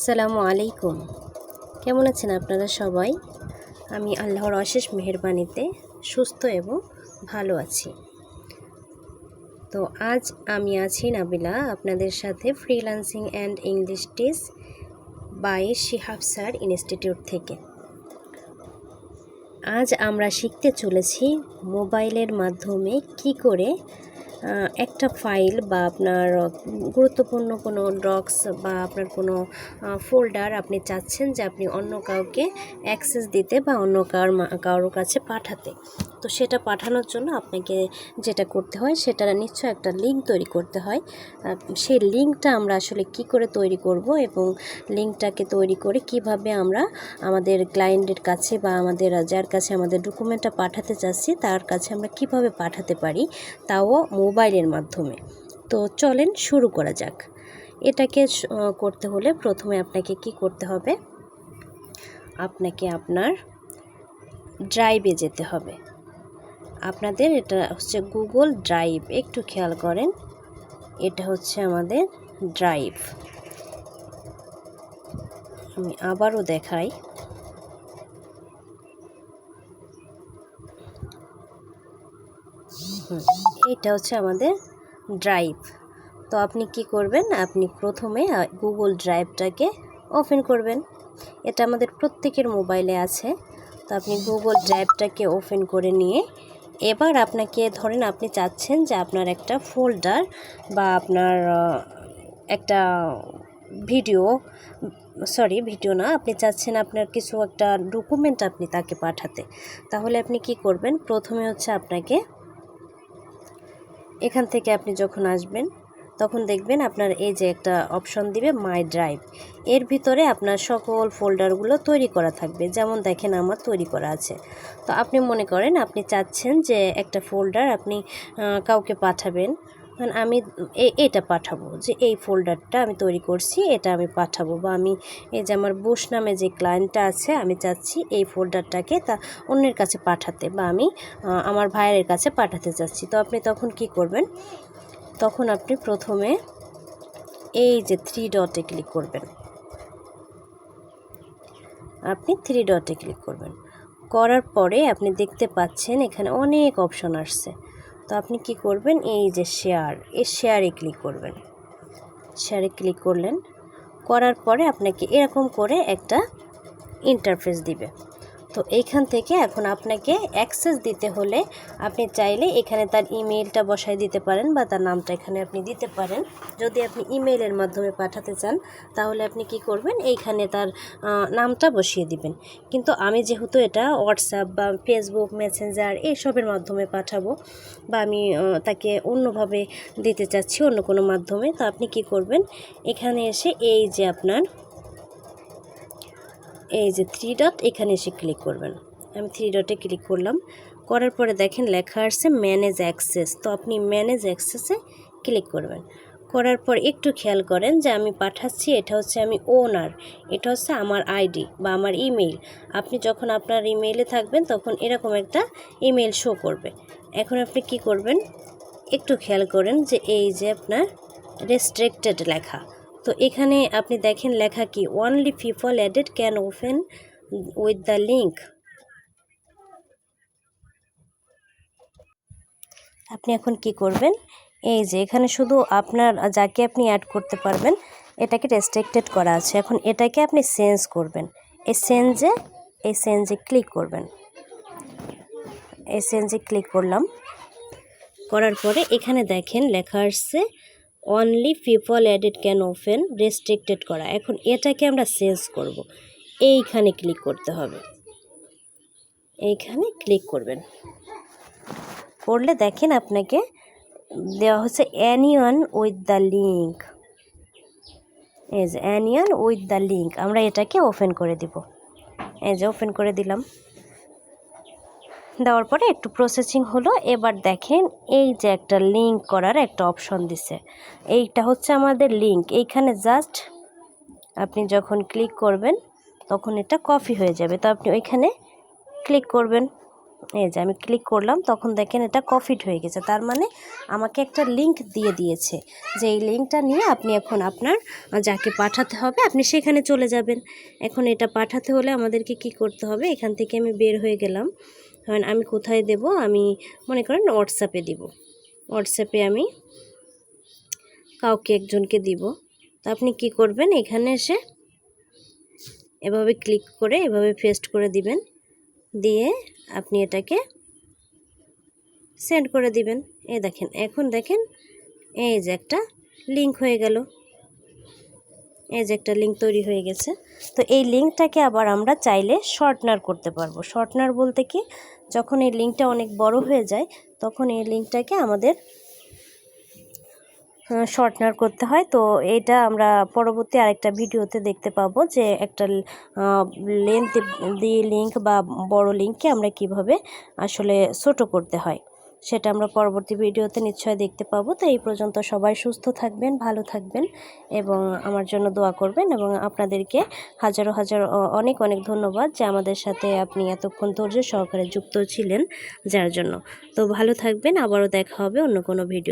আসসালামু আলাইকুম। কেমন আছেন আপনারা সবাই? আমি আল্লাহর অশেষ মেহেরবানিতে সুস্থ এবং ভালো আছি। তো আজ আমি আছি নাবিলা আপনাদের সাথে ফ্রিল্যান্সিং অ্যান্ড ইংলিশ টিস বাই শিহাব স্যার ইনস্টিটিউট থেকে। আজ আমরা শিখতে চলেছি মোবাইলের মাধ্যমে কি করে একটা ফাইল বা আপনার গুরুত্বপূর্ণ কোনো ডক্স বা আপনার কোনো ফোল্ডার আপনি চাচ্ছেন যে আপনি অন্য কাউকে অ্যাক্সেস দিতে বা অন্য কার কারোর কাছে পাঠাতে। তো সেটা পাঠানোর জন্য আপনাকে যেটা করতে হয়, সেটা নিশ্চয় একটা লিঙ্ক তৈরি করতে হয়। সেই লিঙ্কটা আমরা আসলে কি করে তৈরি করব এবং লিঙ্কটাকে তৈরি করে কীভাবে আমরা আমাদের ক্লায়েন্টের কাছে বা আমাদের যার কাছে আমাদের ডকুমেন্টটা পাঠাতে চাচ্ছি, তার কাছে আমরা কীভাবে পাঠাতে পারি, তাও মোবাইলের মাধ্যমে। তো চলেন শুরু করা যাক। এটাকে করতে হলে প্রথমে আপনাকে কি করতে হবে? আপনাকে আপনার ড্রাইভে যেতে হবে। আপনাদের এটা হচ্ছে গুগল ড্রাইভ। একটু খেয়াল করেন, এটা হচ্ছে আমাদের ড্রাইভ। আমি আবারও দেখাই। এটা হচ্ছে আমাদের ড্রাইভ তো আপনি কি করবেন? আপনি প্রথমে গুগল ড্রাইভটাকে ওপেন করবেন। এটা আমাদের প্রত্যেকের মোবাইলে আছে। তো আপনি গুগল ড্রাইভটাকে ওপেন করে নিয়ে, এবার আপনাকে ধরেন আপনি চাচ্ছেন যে আপনার একটা ফোল্ডার বা আপনার একটা ভিডিও সরি ভিডিও না, আপনি চাচ্ছেন আপনার কিছু একটা ডকুমেন্ট আপনি তাকে পাঠাতে। তাহলে আপনি কি করবেন? প্রথমে হচ্ছে আপনাকে এখান থেকে আপনি যখন আসবেন, তখন দেখবেন আপনার এই যে একটা অপশন দিবে মাই ড্রাইভ এর ভিতরে আপনার সকল ফোল্ডারগুলো তৈরি করা থাকবে, যেমন দেখেন আমার তৈরি করা আছে। তো আপনি মনে করেন, আপনি চাচ্ছেন যে একটা ফোল্ডার আপনি কাউকে পাঠাবেন। মানে আমি এটা পাঠাবো যে এই ফোল্ডারটা আমি তৈরি করছি, এটা আমি পাঠাবো বা আমি এই যে আমার বোস নামে যে ক্লায়েন্টটা আছে, আমি চাচ্ছি এই ফোল্ডারটাকে তা অন্যের কাছে পাঠাতে বা আমি আমার ভাইয়ের কাছে পাঠাতে চাচ্ছি। তো আপনি তখন কি করবেন? তখন আপনি প্রথমে এই যে থ্রি ডটে ক্লিক করবেন। আপনি থ্রি ডটে ক্লিক করবেন। করার পরে আপনি দেখতে পাচ্ছেন এখানে অনেক অপশন আসছে। তো আপনি কি করবেন? এই যে শেয়ার এই শেয়ারে ক্লিক করবেন। শেয়ারে ক্লিক করলেন, করার পরে আপনাকে এরকম করে একটা ইন্টারফেস দিবে। তো এইখান থেকে এখন আপনাকে অ্যাক্সেস দিতে হলে আপনি চাইলে এখানে তার ইমেইলটা বসায় দিতে পারেন বা তার নামটা এখানে আপনি দিতে পারেন। যদি আপনি ইমেইলের মাধ্যমে পাঠাতে চান, তাহলে আপনি কি করবেন? এইখানে তার নামটা বসিয়ে দিবেন। কিন্তু আমি যেহেতু এটা হোয়াটসঅ্যাপ বা ফেসবুক মেসেঞ্জার এইসবের মাধ্যমে পাঠাবো বা আমি তাকে অন্যভাবে দিতে চাচ্ছি অন্য কোনো মাধ্যমে, তো আপনি কি করবেন? এখানে এসে এই যে আপনার এই যে থ্রি ডট এখানে এসে ক্লিক করবেন। আমি থ্রি ডটে ক্লিক করলাম। করার পরে দেখেন লেখা আসছে ম্যানেজ অ্যাক্সেস তো আপনি ম্যানেজ অ্যাক্সেসে ক্লিক করবেন। করার পর একটু খেয়াল করেন যে আমি পাঠাচ্ছি, এটা হচ্ছে আমি ওনার এটা হচ্ছে আমার আইডি বা আমার ইমেইল আপনি যখন আপনার ইমেইলে থাকবেন, তখন এরকম একটা ইমেইল শো করবে। এখন আপনি কি করবেন? একটু খেয়াল করেন যে এই যে আপনার রেস্ট্রিক্টেড লেখা। তো এখানে আপনি দেখেন লেখা কি only people added can open with the link আপনি এখন কি করবেন? এই যে এখানে শুধু আপনার যাকে আপনি অ্যাড করতে পারবেন, এটাকে রেস্ট্রিক্টেড করা আছে। এখন এটাকে আপনি চেঞ্জ করবেন। এই চেঞ্জে এই চেঞ্জে ক্লিক করবেন। এই চেঞ্জে ক্লিক করলাম। করার পরে এখানে দেখেন লেখা আসছে only people added can open restricted করা। এখন এটাকে আমরা চেঞ্জ করব। এইখানে ক্লিক করতে হবে। এইখানে ক্লিক করবেন। করলে দেখেন আপনাকে দেওয়া হচ্ছে অ্যানিয়ন উইথ দ্য লিঙ্ক এই যে অ্যানিয়ন উইথ দ্য লিঙ্ক আমরা এটাকে ওপেন করে দিব। এই যে ওপেন করে দিলাম। দেওয়ার পরে একটু প্রসেসিং হলো। এবার দেখেন, এই যে একটা লিঙ্ক করার একটা অপশন দিছে। এইটা হচ্ছে আমাদের লিঙ্ক এইখানে জাস্ট আপনি যখন ক্লিক করবেন, তখন এটা কপি হয়ে যাবে। তো আপনি ওইখানে ক্লিক করবেন। এই যে আমি ক্লিক করলাম, তখন দেখেন এটা কফিট হয়ে গেছে। তার মানে আমাকে একটা লিংক দিয়ে দিয়েছে যে এই লিঙ্কটা নিয়ে আপনি এখন আপনার যাকে পাঠাতে হবে, আপনি সেখানে চলে যাবেন। এখন এটা পাঠাতে হলে আমাদেরকে কি করতে হবে? এখান থেকে আমি বের হয়ে গেলাম। কারণ আমি কোথায় দেব? আমি মনে করেন হোয়াটসঅ্যাপে দিব। হোয়াটসঅ্যাপে আমি কাউকে একজনকে দিব। তো আপনি কি করবেন? এখানে এসে এভাবে ক্লিক করে, এভাবে পেস্ট করে দিবেন। দিয়ে আপনি এটাকে সেন্ড করে দিবেন। এই দেখেন, এখন দেখেন এই যে একটা লিঙ্ক হয়ে গেল। এই যে একটা লিঙ্ক তৈরি হয়ে গেছে। তো এই লিঙ্কটাকে আবার আমরা চাইলে শর্টনার করতে পারব। শর্টনার বলতে কি, যখন এই লিঙ্কটা অনেক বড় হয়ে যায়, তখন এই লিঙ্কটাকে আমাদের শর্টনার করতে হয়। তো এটা আমরা পরবর্তী আরেকটা ভিডিওতে দেখতে পাবো যে একটা লেন্থ দিয়ে লিঙ্ক বা বড় লিঙ্ককে আমরা কীভাবে আসলে ছোটো করতে হয়। সেটা আমরা পরবর্তী ভিডিওতে নিশ্চয় দেখতে পাবো। তো এই পর্যন্ত সবাই সুস্থ থাকবেন, ভালো থাকবেন এবং আমার জন্য দোয়া করবেন এবং আপনাদেরকে হাজারো, হাজার অনেক অনেক ধন্যবাদ যে আমাদের সাথে আপনি এতক্ষণ ধৈর্য সহকারে যুক্ত ছিলেন যার জন্য। তো ভালো থাকবেন, আবারও দেখা হবে অন্য কোনো ভিডিও